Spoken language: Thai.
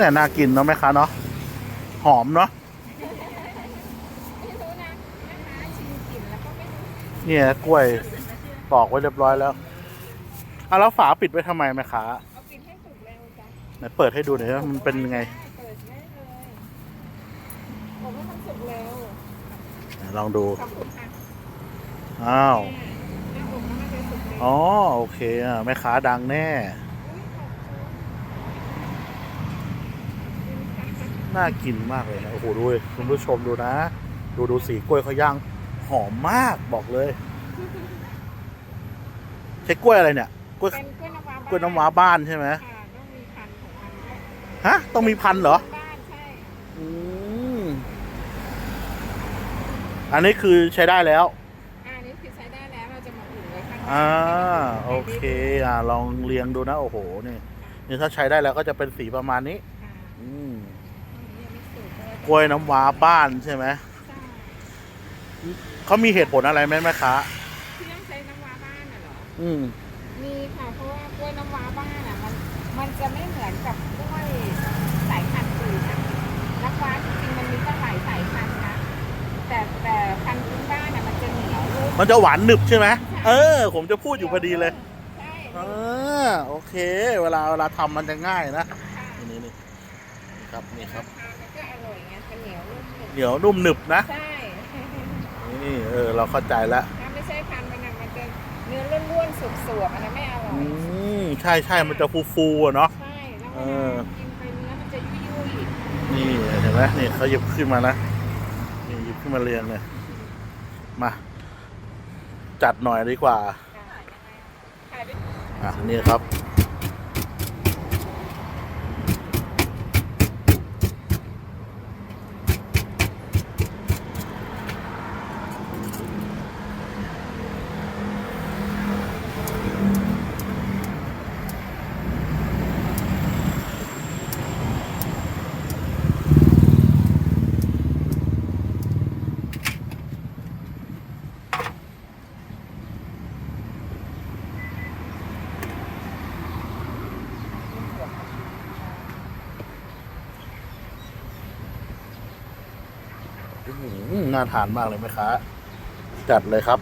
เนี่ยน่ากินเนาะแม่ค้าเนาะหอมเนาะไม่รู้นะนะคะชิมกลิ่นแล้วก็ไม่รู้เนี่ยกล้วยปอกไว้เรียบร้อยแล้วอะแล้วฝาปิดไว้ทำไมแม่ค้าเอากินให้สุกเร็วจ้ะไหนเปิดให้ดูหน่อยว่ามันเป็นยังไงเปิดได้เลยบอกว่ามันสุกเร็วไหนลองดูขอบคุณค่ะอ้าวแม่บอกว่ามันจะสุกเร็วอ๋อโอเคอะแม่ค้าดังแน่ น่ากินมากเลยนะโอ้โหดูดิคุณผู้ชมดูนะ ดูดูสีกล้วยเขาย่างหอมมากบอกเลยใช้กล้วยอะไรเนี่ยกล้วยเป็นกล้วยน้ำว้ากล้วยน้ำว้าบ้านใช่ไหมค่ะต้องมีพันธุ์ของมันด้วยฮะ ต้องมีพันธุ์เหรอบ้านใช่อืมอันนี้คือใช้ได้แล้ว อ่านี่คือใช้ได้แล้วเราจะมาอุ่นไว้ข้างหน้อ่าโอเค อ่าลองเรียงดูนะ โอ้โหนี่นี่ถ้าใช้ได้แล้วก็จะเป็นสีประมาณนี้ ค่ะ อืม อันนี้ยังไม่สุกเลยกล้วยน้ำว้าบ้านใช่ไหมใช่เขามีเหตุผลอะไรไหมแม่ค้าที่ต้องใช้น้ำว้าบ้านน่ะเหรอ อืม มีค่ะเพราะว่ากล้วยน้ำว้าบ้านอะมันมันจะไม่เหมือนกับกล้วยสายพันธุ์อื่นนะน้ำว้าจริงๆมันมีตั้งหลายสายพันธุ์นะ แต่แต่พันธุ์พื้นบ้านอะมันจะเหนียวลูกมันจะหวานหนึบใช่ไหมเออ ผมจะพูดอยู่พอดีเลยใช่เออโอเค เวลาเวลาทำมันจะง่ายนะ ค่ะนี่นี่นี่ครับนี่ครับทานแล้ว ก็อร่อยไงมันเหนียวนุ่มเหนียวนุ่มหนึบนะ ใช่นี่เออเราเข้าใจแล้วถ้าไม่ใช่พันธุ์มันอะมันจะเนื้อร่วนๆสุกๆอันนั้นไม่อร่อยอืมใช่ใช่มันจะฟูฟูๆอะเนาะ ใช่ แล้วเอเวอลากินไปเนื้อมันจะยุ่ยๆนี่เห็นไหมนี่เขาหยิบขึ้นมานะนี่หยิบขึ้นมาเรียงเลยมา จัดหน่อยดีกว่าขายได้อะนี่ครับอื้อหือ น่าทานมากเลยไหมคะจัดเลยครับ